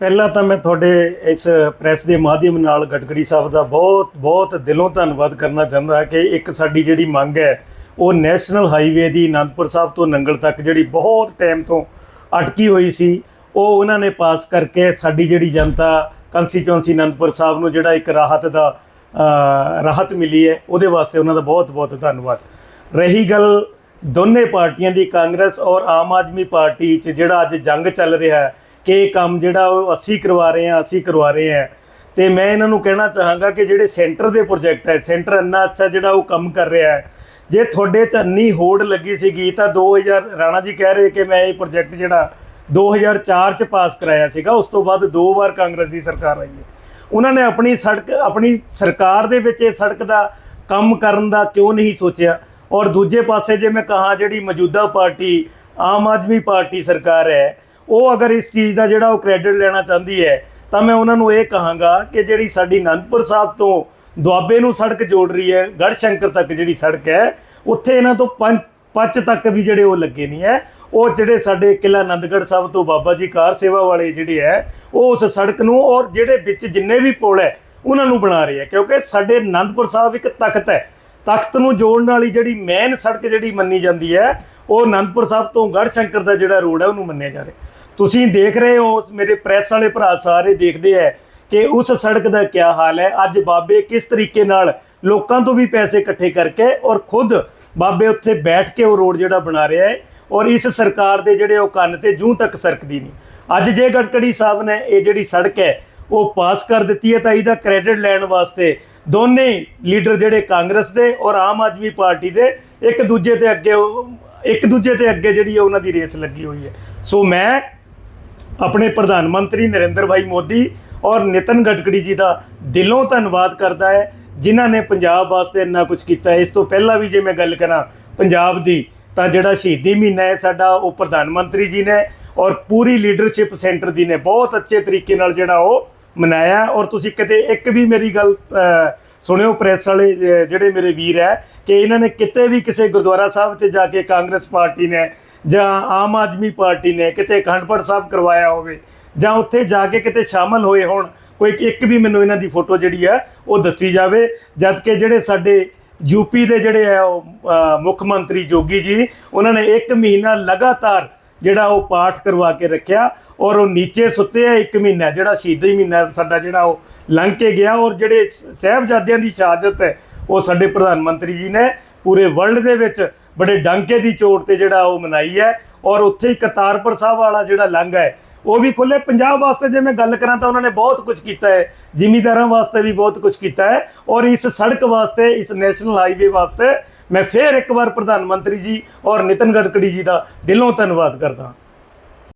ਪਹਿਲਾਂ ਤਾਂ ਮੈਂ ਤੁਹਾਡੇ ਇਸ ਪ੍ਰੈਸ ਦੇ ਮਾਧਿਅਮ ਨਾਲ ਗਟਗੜੀ ਸਾਹਿਬ ਦਾ ਬਹੁਤ ਬਹੁਤ ਦਿਲੋਂ ਧੰਨਵਾਦ ਕਰਨਾ ਚਾਹੁੰਦਾ ਕਿ ਇੱਕ ਸਾਡੀ ਜਿਹੜੀ ਮੰਗ ਹੈ, ਉਹ ਨੈਸ਼ਨਲ ਹਾਈਵੇ ਦੀ ਅਨੰਦਪੁਰ ਸਾਹਿਬ ਤੋਂ ਨੰਗਲ ਤੱਕ ਜਿਹੜੀ ਬਹੁਤ ਟਾਈਮ ਤੋਂ ਅਟਕੀ ਹੋਈ ਸੀ, ਉਹ ਉਹਨਾਂ ਨੇ ਪਾਸ ਕਰਕੇ ਸਾਡੀ ਜਿਹੜੀ ਜਨਤਾ ਕੰਸਟੀਚੁਐਂਸੀ ਆਨੰਦਪੁਰ ਸਾਹਿਬ ਨੂੰ ਜਿਹੜਾ ਇੱਕ ਰਾਹਤ ਦਾ ਰਾਹਤ ਮਿਲੀ ਹੈ, ਉਹਦੇ ਵਾਸਤੇ ਉਹਨਾਂ ਦਾ ਬਹੁਤ ਬਹੁਤ ਧੰਨਵਾਦ। ਰਹੀ ਗੱਲ ਦੋਨੇ ਪਾਰਟੀਆਂ ਦੀ, ਕਾਂਗਰਸ ਔਰ ਆਮ ਆਦਮੀ ਪਾਰਟੀ 'ਚ ਜਿਹੜਾ ਅੱਜ ਜੰਗ ਚੱਲ ਰਿਹਾ ਹੈ ਕਿ ਇਹ ਕੰਮ ਜਿਹੜਾ ਉਹ ਅਸੀਂ ਕਰਵਾ ਰਹੇ ਹਾਂ, ਅਸੀਂ ਕਰਵਾ ਰਹੇ ਹਾਂ। ਤੇ ਮੈਂ ਇਹਨਾਂ ਨੂੰ ਕਹਿਣਾ ਚਾਹਾਂਗਾ ਕਿ ਜਿਹੜੇ ਸੈਂਟਰ ਦੇ ਪ੍ਰੋਜੈਕਟ ਹੈ, ਸੈਂਟਰ ਇੰਨਾ ਅੱਛਾ ਜਿਹੜਾ ਉਹ ਕੰਮ ਕਰ ਰਿਹਾ ਹੈ। ਜੇ ਤੁਹਾਡੇ ਚ ਇੰਨੀ ਹੋੜ ਲੱਗੀ ਸੀਗੀ, ਤਾਂ 2000 ਰਾਣਾ ਜੀ ਕਹਿ ਰਹੇ ਕਿ ਮੈਂ ਇਹ ਪ੍ਰੋਜੈਕਟ ਜਿਹੜਾ 2004 ਚ ਪਾਸ ਕਰਾਇਆ ਸੀਗਾ, ਉਸ ਤੋਂ ਬਾਅਦ ਦੋ ਵਾਰ ਕਾਂਗਰਸ ਦੀ ਸਰਕਾਰ ਆਈ ਹੈ। ਉਹਨਾਂ ਨੇ ਆਪਣੀ ਸੜਕ, ਆਪਣੀ ਸਰਕਾਰ ਦੇ ਵਿੱਚ ਇਹ ਸੜਕ ਦਾ ਕੰਮ ਕਰਨ ਦਾ ਕਿਉਂ ਨਹੀਂ ਸੋਚਿਆ? ਔਰ ਦੂਜੇ ਪਾਸੇ ਜੇ ਮੈਂ ਕਹਾ, ਜਿਹੜੀ ਮੌਜੂਦਾ ਪਾਰਟੀ, ਆਮ ਆਦਮੀ ਪਾਰਟੀ ਸਰਕਾਰ ਹੈ ਉਹ ਅਗਰ ਇਸ ਚੀਜ਼ ਦਾ ਜਿਹੜਾ ਉਹ ਕ੍ਰੈਡਿਟ ਲੈਣਾ ਚਾਹੁੰਦੀ ਹੈ, ਤਾਂ ਮੈਂ ਉਹਨਾਂ ਨੂੰ ਇਹ ਕਹਾਂਗਾ ਕਿ ਜਿਹੜੀ ਸਾਡੀ ਅਨੰਦਪੁਰ ਸਾਹਿਬ ਤੋਂ ਦੁਆਬੇ ਨੂੰ ਸੜਕ ਜੋੜ ਰਹੀ ਹੈ ਗੜਸ਼ੰਕਰ ਤੱਕ ਜਿਹੜੀ ਸੜਕ ਹੈ, ਉੱਥੇ ਇਹਨਾਂ ਤੋਂ ਪੰਜ ਪੱਚ ਤੱਕ ਵੀ ਜਿਹੜੇ ਉਹ ਲੱਗੇ ਨਹੀਂ ਹੈ। ਉਹ ਜਿਹੜੇ ਸਾਡੇ ਕਿਲਾ ਆਨੰਦਗੜ੍ਹ ਸਾਹਿਬ ਤੋਂ ਬਾਬਾ ਜੀ ਕਾਰ ਸੇਵਾ ਵਾਲੇ ਜਿਹੜੇ ਹੈ, ਉਹ ਉਸ ਸੜਕ ਨੂੰ ਔਰ ਜਿਹੜੇ ਵਿੱਚ ਜਿੰਨੇ ਵੀ ਪੁਲ ਹੈ, ਉਹਨਾਂ ਨੂੰ ਬਣਾ ਰਹੇ ਹੈ। ਕਿਉਂਕਿ ਸਾਡੇ ਆਨੰਦਪੁਰ ਸਾਹਿਬ ਇੱਕ ਤਖਤ ਹੈ। ਤਖਤ ਨੂੰ ਜੋੜਨ ਵਾਲੀ ਜਿਹੜੀ ਮੇਨ ਸੜਕ ਜਿਹੜੀ ਮੰਨੀ ਜਾਂਦੀ ਹੈ, ਉਹ ਆਨੰਦਪੁਰ ਸਾਹਿਬ ਤੋਂ ਗੜਸ਼ੰਕਰ ਦਾ ਜਿਹੜਾ ਰੋਡ ਹੈ, ਉਹਨੂੰ ਮੰਨਿਆ ਜਾ ਰਿਹਾ। ਤੁਸੀਂ ਦੇਖ ਰਹੇ ਹੋ, ਮੇਰੇ ਪ੍ਰੈਸ ਵਾਲੇ ਭਰਾ ਸਾਰੇ ਦੇਖਦੇ ਹੈ ਕਿ ਉਸ ਸੜਕ ਦਾ ਕੀ ਹਾਲ ਹੈ। ਅੱਜ ਬਾਬੇ ਕਿਸ ਤਰੀਕੇ ਨਾਲ ਲੋਕਾਂ ਤੋਂ ਵੀ ਪੈਸੇ ਇਕੱਠੇ ਕਰਕੇ ਔਰ ਖੁਦ ਬਾਬੇ ਉੱਥੇ ਬੈਠ ਕੇ ਉਹ ਰੋਡ ਜਿਹੜਾ ਬਣਾ ਰਿਹਾ ਹੈ ਔਰ ਇਸ ਸਰਕਾਰ ਦੇ ਜਿਹੜੇ ਉਹ ਕੰਨ ਤੇ ਜੂੰ ਤੱਕ ਸਰਕਦੀ ਨਹੀਂ। ਅੱਜ ਜੇ ਗੜਕੜੀ ਸਾਹਿਬ ਨੇ ਇਹ ਜਿਹੜੀ ਸੜਕ ਹੈ, ਉਹ ਪਾਸ ਕਰ ਦਿੱਤੀ ਹੈ ਤਾਂ ਇਹਦਾ ਕ੍ਰੈਡਿਟ ਲੈਣ ਵਾਸਤੇ ਦੋਨੇ ਲੀਡਰ ਜਿਹੜੇ ਕਾਂਗਰਸ ਦੇ ਔਰ ਆਮ ਆਦਮੀ ਪਾਰਟੀ ਦੇ, ਇੱਕ ਦੂਜੇ ਤੇ ਅੱਗੇ ਇੱਕ ਦੂਜੇ ਤੇ ਅੱਗੇ ਜਿਹੜੀ ਹੈ ਉਹਨਾਂ ਦੀ ਰੇਸ ਲੱਗੀ ਹੋਈ ਹੈ। ਸੋ ਮੈਂ ਆਪਣੇ ਪ੍ਰਧਾਨ ਮੰਤਰੀ ਨਰਿੰਦਰ ਭਾਈ ਮੋਦੀ ਔਰ ਨਿਤਨ ਗਡਕਰੀ ਜੀ ਦਾ ਦਿਲੋਂ ਧੰਨਵਾਦ ਕਰਦਾ ਹੈ, ਜਿਨ੍ਹਾਂ ਨੇ ਪੰਜਾਬ ਵਾਸਤੇ ਇੰਨਾ ਕੁਝ ਕੀਤਾ। ਹੈ ਇਸ ਤੋਂ ਪਹਿਲਾਂ ਵੀ ਜੇ ਮੈਂ ਗੱਲ ਕਰਾਂ ਪੰਜਾਬ ਦੀ, ਤਾਂ ਜਿਹੜਾ ਸ਼ਹੀਦੀ ਮਹੀਨਾ ਹੈ ਸਾਡਾ, ਉਹ ਪ੍ਰਧਾਨ ਮੰਤਰੀ ਜੀ ਨੇ ਔਰ ਪੂਰੀ ਲੀਡਰਸ਼ਿਪ ਸੈਂਟਰ ਦੀ ਨੇ। ਬਹੁਤ ਅੱਛੇ ਤਰੀਕੇ ਨਾਲ ਜਿਹੜਾ ਉਹ ਮਨਾਇਆ ਔਰ ਤੁਸੀਂ ਕਿਤੇ ਇੱਕ ਵੀ ਮੇਰੀ ਗੱਲ ਸੁਣਿਓ ਪ੍ਰੈਸ ਵਾਲੇ ਜਿਹੜੇ ਮੇਰੇ ਵੀਰ ਹੈ, ਕਿ ਇਹਨਾਂ ਨੇ ਕਿਤੇ ਵੀ ਕਿਸੇ ਗੁਰਦੁਆਰਾ ਸਾਹਿਬ 'ਚ ਜਾ ਕੇ ਕਾਂਗਰਸ ਪਾਰਟੀ ਨੇ ਜਾਂ ਆਮ ਆਦਮੀ ਪਾਰਟੀ ਨੇ ਕਿਤੇ ਅਖੰਡਪੜ ਸਾਹਿਬ ਕਰਵਾਇਆ ਹੋਵੇ, ਜਾਂ ਉੱਥੇ ਜਾ ਕੇ ਕਿਤੇ ਸ਼ਾਮਲ ਹੋਏ ਹੋਣ, ਕੋਈ ਇੱਕ ਵੀ ਮੈਨੂੰ ਇਹਨਾਂ ਦੀ ਫੋਟੋ ਜਿਹੜੀ ਹੈ, ਉਹ ਦੱਸੀ ਜਾਵੇ। ਜਦ ਕਿ ਜਿਹੜੇ ਸਾਡੇ ਯੂਪੀ ਦੇ ਜਿਹੜੇ ਹੈ ਉਹ ਮੁੱਖ ਮੰਤਰੀ ਜੋਗੀ ਜੀ, ਉਹਨਾਂ ਨੇ ਇੱਕ ਮਹੀਨਾ ਲਗਾਤਾਰ ਜਿਹੜਾ ਉਹ ਪਾਠ ਕਰਵਾ ਕੇ ਰੱਖਿਆ ਔਰ ਉਹ ਨੀਚੇ ਸੁੱਤੇ ਆ ਇੱਕ ਮਹੀਨਾ, ਜਿਹੜਾ ਸ਼ਹੀਦੀ ਮਹੀਨਾ ਸਾਡਾ ਜਿਹੜਾ ਉਹ ਲੰਘ ਕੇ ਗਿਆ ਔਰ ਜਿਹੜੇ ਸਹਿਬਜ਼ਾਦਿਆਂ ਦੀ ਸ਼ਹਾਦਤ ਹੈ, ਉਹ ਸਾਡੇ ਪ੍ਰਧਾਨ ਮੰਤਰੀ ਜੀ ਨੇ ਪੂਰੇ ਵਰਲਡ ਦੇ ਵਿੱਚ ਬੜੇ ਡਾਂਕੇ ਦੀ ਚੋਟ ਤੇ ਜਿਹੜਾ ਉਹ ਮਨਾਈ ਹੈ ਔਰ ਉੱਥੇ ਹੀ ਕਰਤਾਰਪੁਰ ਸਾਹਿਬ ਵਾਲਾ ਜਿਹੜਾ ਲੰਘ ਹੈ, ਉਹ ਵੀ ਖੁੱਲੇ ਪੰਜਾਬ ਵਾਸਤੇ ਜੇ ਮੈਂ ਗੱਲ ਕਰਾਂ ਤਾਂ ਉਹਨਾਂ ਨੇ ਬਹੁਤ ਕੁਝ ਕੀਤਾ ਹੈ, ਜ਼ਿਮੀਦਾਰਾਂ ਵਾਸਤੇ ਵੀ ਬਹੁਤ ਕੁਝ ਕੀਤਾ ਹੈ ਔਰ ਇਸ ਸੜਕ ਵਾਸਤੇ, ਇਸ ਨੈਸ਼ਨਲ ਹਾਈਵੇ ਵਾਸਤੇ ਮੈਂ ਫੇਰ ਇੱਕ ਵਾਰ ਪ੍ਰਧਾਨ ਮੰਤਰੀ ਜੀ ਔਰ ਨਿਤਨ ਗਡਕਰੀ ਜੀ ਦਾ ਦਿਲੋਂ ਧੰਨਵਾਦ ਕਰਦਾ